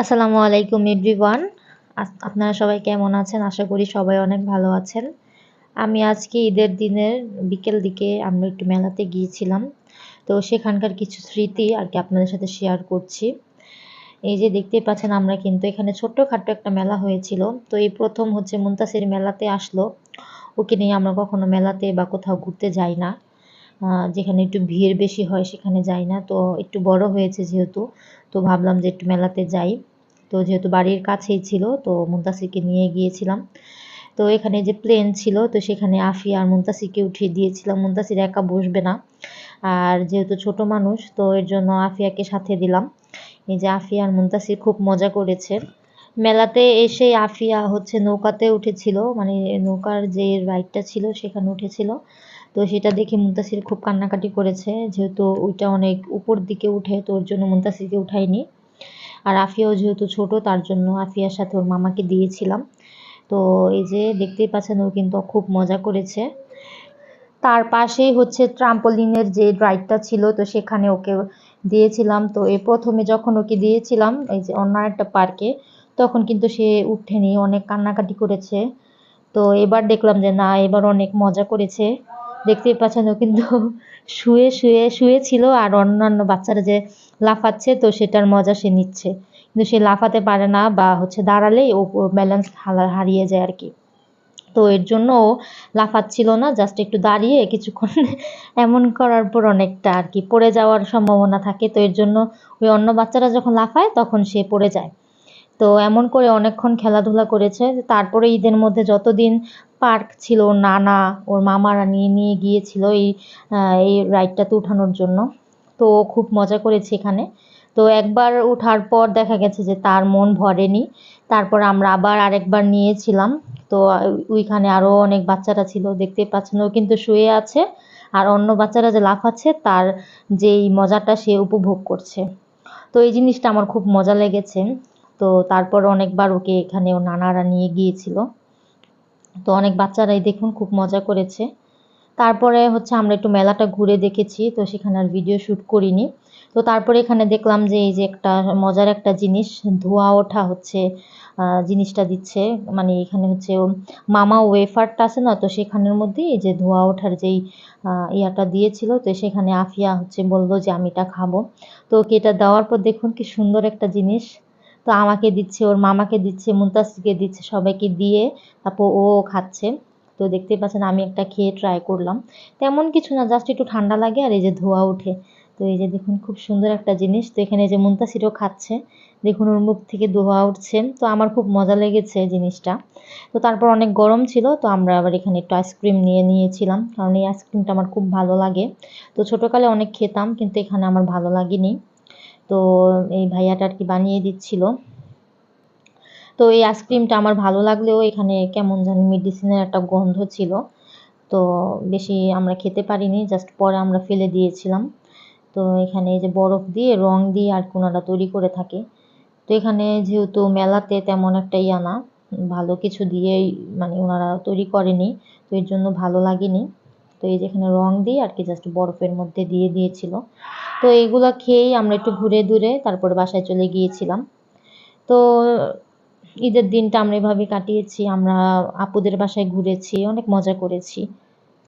আসসালামু আলাইকুম এভরিওয়ান আপনারা সবাই কেমন আছেন? আশা করি সবাই অনেক ভালো আছেন। আমি আজকে ঈদের দিনের বিকেল দিকে আমরা একটু মেলাতে গিয়েছিলাম। তো সেখানকার কিছু স্মৃতি আর কি আপনাদের সাথে শেয়ার করছি। এই যে দেখতেই পাচ্ছেন, আমরা কিন্তু এখানে ছোট্টখাট্ট একটা মেলা হয়েছিল। তো এই প্রথম হচ্ছে মুন্তাসির মেলাতে আসলো। ওকে নিয়ে আমরা কখনো মেলাতে বা কোথাও ঘুরতে যাই না। যেখানে একটু ভিড় বেশি হয় সেখানে যাই না। তো একটু বড় হয়েছে যেহেতু, তো ভাবলাম যে একটু মেলাতে যাই। তো যেহেতু বাড়ির কাছেই ছিল, তো মুন্তাসিরকে নিয়ে গিয়েছিলাম। তো এখানে যে প্লেন ছিল, তো সেখানে আফিয়া আর মুন্তাসিরকে উঠিয়ে দিয়েছিলাম। মুন্তাসির একা বসবে না। আর যেহেতু ছোট মানুষ, তো এর জন্য আফিয়াকে সাথে দিলাম। এই যে আফিয়া আর মুন্তাসির খুব মজা করেছে। মেলাতে এসে আফিয়া হচ্ছে নৌকাতে উঠেছিল মানে নৌকার যে রাইডটা ছিল সেখানে উঠেছিল। তো সেটা দেখে মুন্তাসির খুব কান্নাকাটি করেছে, যেহেতু ওইটা অনেক উপর দিকে উঠে, তো ওর জন্য মুন্তাসিরকে উঠাইনি আর আফিয়াও যেহেতু ছোট, তার জন্য আফিয়ার সাথে ওর মামাকে দিয়েছিলাম। তো এই যে দেখতেই পাচ্ছেন, ও কিন্তু খুব মজা করেছে। তার পাশেই হচ্ছে ট্রাম্পোলিনের যে রাইডটা ছিল, তো সেখানে ওকে দিয়েছিলাম। তো এ প্রথমে যখন ওকে দিয়েছিলাম, এই যে অন্য একটা পার্কে, তখন কিন্তু সে উঠেনি, অনেক কান্নাকাটি করেছে। তো এবার দেখলাম যে না, এবার অনেক মজা করেছে। দেখতেই পাচ্ছেন ও কিন্তু শুয়ে শুয়ে শুয়েছিল আর অন্যান্য বাচ্চারা যে লাফাচ্ছে, তো সেটার মজা সে নিচ্ছে। কিন্তু সে লাফাতে পারে না বা হচ্ছে দাঁড়ালেই ও ব্যালেন্স হারিয়ে যায় আর কি। তো এর জন্য ও লাফাচ্ছিল না জাস্ট একটু দাঁড়িয়ে কিছুক্ষণ এমন করার পর অনেকটা আর কি। পড়ে যাওয়ার সম্ভাবনা থাকে, তো এর জন্য ওই অন্য বাচ্চারা যখন লাফায়, তখন সে পড়ে যায়। এমন করে অনেকক্ষণ খেলাধুলা করেছে। তারপরে ঈদের মধ্যে যতদিন পার্ক ছিল, নানা, ওর মামারা নিয়ে নিয়ে গিয়েছিল এই এই রাইডটাতে উঠানোর জন্য। তো খুব মজা করেছে এখানে। তো একবার ওঠার পর দেখা গেছে যে তার মন ভরেনি। তারপর আমরা আবার আরেকবার নিয়েছিলাম। তো ওইখানে আরও অনেক বাচ্চারা ছিল, দেখতে পাচ্ছেন। ও কিন্তু শুয়ে আছে আর অন্য বাচ্চারা যে লাফাচ্ছে, তার যেই মজাটা সে উপভোগ করছে। তো এই জিনিসটা আমার খুব মজা লেগেছে। তো তারপর অনেকবার ওকে এখানে ও নানারা নিয়ে গিয়েছিল। তো অনেক বাচ্চারাই দেখুন খুব মজা করেছে। তারপরে হচ্ছে আমরা একটু মেলাটা ঘুরে দেখেছি, তো সেখানে আর ভিডিও শ্যুট করিনি। তো তারপরে এখানে দেখলাম যে এই যে একটা মজার একটা জিনিস, ধোয়া ওঠা হচ্ছে জিনিসটা দিচ্ছে। মানে এখানে হচ্ছে মামা ওয়েফারটা আছে না, তো সেখানের মধ্যে এই যে ধোয়া ওঠার যেই ইয়াটা দিয়েছিল, তো সেখানে আফিয়া হচ্ছে বলল যে আমি এটা খাব। তো ওকে এটা দেওয়ার পর দেখুন কি সুন্দর একটা জিনিস। তো আমাকে দিচ্ছে, ওর মামাকে দিচ্ছে মুন্তাসিকে দিচ্ছে, সবাইকে দিয়ে তারপর ও খাচ্ছে। তো দেখতেই পাচ্ছেন আমি একটা খেয়ে ট্রাই করলাম। তেমন কিছু না জাস্ট একটু ঠান্ডা লাগে আর এই যে ধোয়া ওঠে। তো এই যে দেখুন খুব সুন্দর একটা জিনিস। তো এখানে যে মুন্তাসিরও খাচ্ছে। দেখুন ওর মুখ থেকে ধোয়া উঠছে। তো আমার খুব মজা লেগেছে জিনিসটা। তো তারপর অনেক গরম ছিল, তো আমরা আবার এখানে একটু আইসক্রিম নিয়ে নিয়েছিলাম। কারণ এই আইসক্রিমটা আমার খুব ভালো লাগে। তো ছোটোকালে অনেক খেতাম, কিন্তু এখানে আমার ভালো লাগেনি। তো এই ভাইয়াটা আর কি বানিয়ে দিচ্ছিল। তো এই আইসক্রিমটা আমার ভালো লাগলেও এখানে কেমন জানি মেডিসিনের একটা গন্ধ ছিল। তো বেশি আমরা খেতে পারিনি জাস্ট পরে আমরা ফেলে দিয়েছিলাম। তো এখানে এই যে বরফ দিয়ে, রং দিয়ে আর কোনাটা তৈরি করে থাকে। তো এখানে যেহেতু মেলাতে তেমন একটা ইয়া না, ভালো কিছু দিয়েই মানে ওনারা তৈরি করেনি, তো এর জন্য ভালো লাগেনি। তো এই যেখানে রং দিয়ে আর কি জাস্ট বরফের মধ্যে দিয়ে দিয়েছিল। তো এইগুলো খেয়েই আমরা একটু ঘুরে দূরে তারপর বাসায় চলে গিয়েছিলাম। তো ঈদের দিনটা আমরা এভাবে কাটিয়েছি, আমরা আপুদের বাসায় ঘুরেছি, অনেক মজা করেছি।